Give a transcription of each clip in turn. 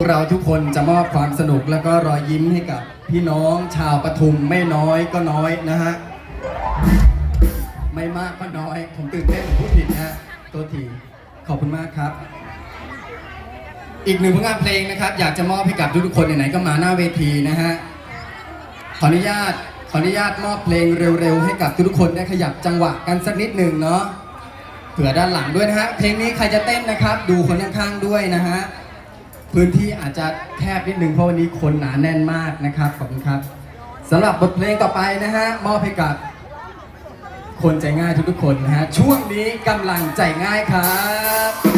เราทุกคนจะมอบความสนุกแล้วก็รอยยิ้มให้กับพี่น้องชาวปทุมไม่น้อยก็น้อยนะฮะ ไม่มากก็น้อย ผมตื่นเต้นผมพูดผิดนะฮะตัวทีขอบคุณมากครับ อีกหนึ่งผลงานเพลงนะครับ อยากจะมอบให้กับทุกๆคนไหนๆก็มาหน้าเวทีนะฮะขออนุญาตขออนุญาตมอบเพลงเร็วๆ ให้กับทุกๆคนได้ขยับจังหวะกันสักนิดหนึ่งเนาะเผื่อด้านหลังด้วยนะฮะเพลงนี้ใครจะเต้นนะครับ ดูคนข้างๆด้วยนะฮะ พื้นที่อาจจะแคบนิดนึงเพราะวันนี้คนหนาแน่นมากนะครับขอบคุณครับสำหรับบทเพลงต่อไปนะฮะมอบให้กับ คนใจง่ายทุกๆคนนะฮะช่วงนี้กำลังใจง่ายครับ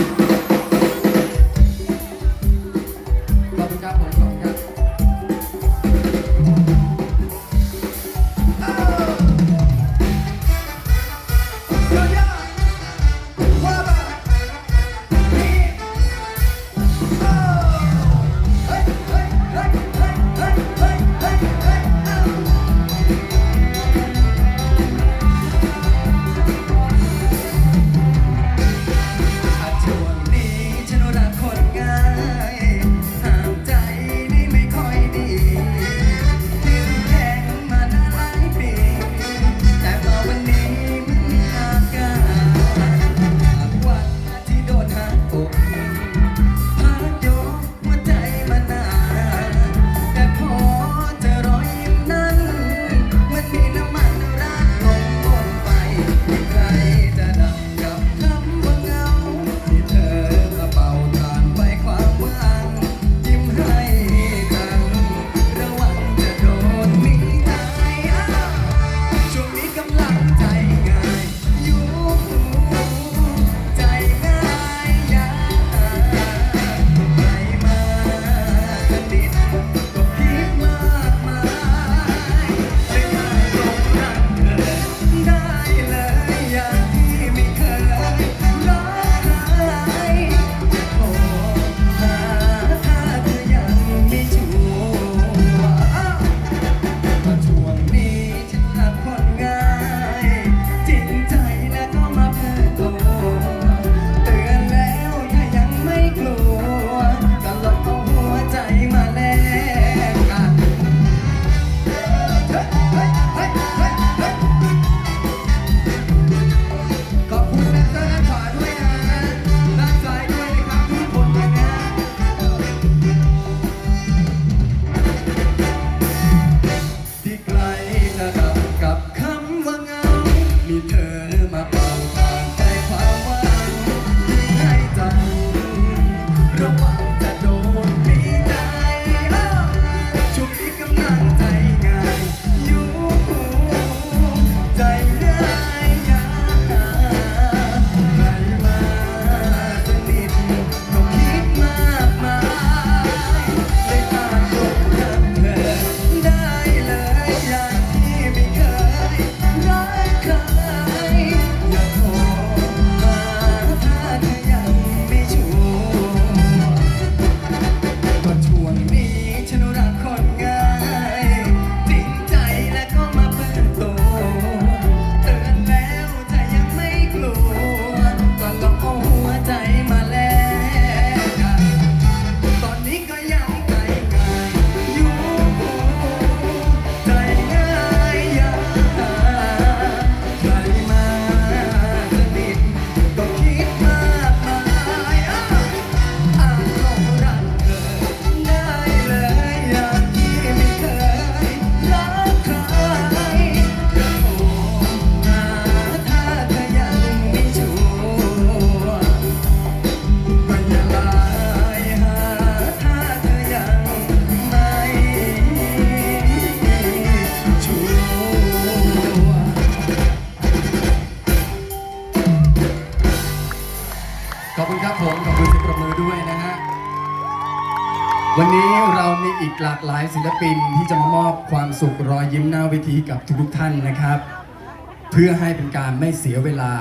วันนี้เรามีอีกหลากหลายศิลปินที่จะมามอบความสุขรอยยิ้มหน้าเวทีกับทุกๆท่านนะครับ เพื่อให้เป็นการไม่เสียเวลา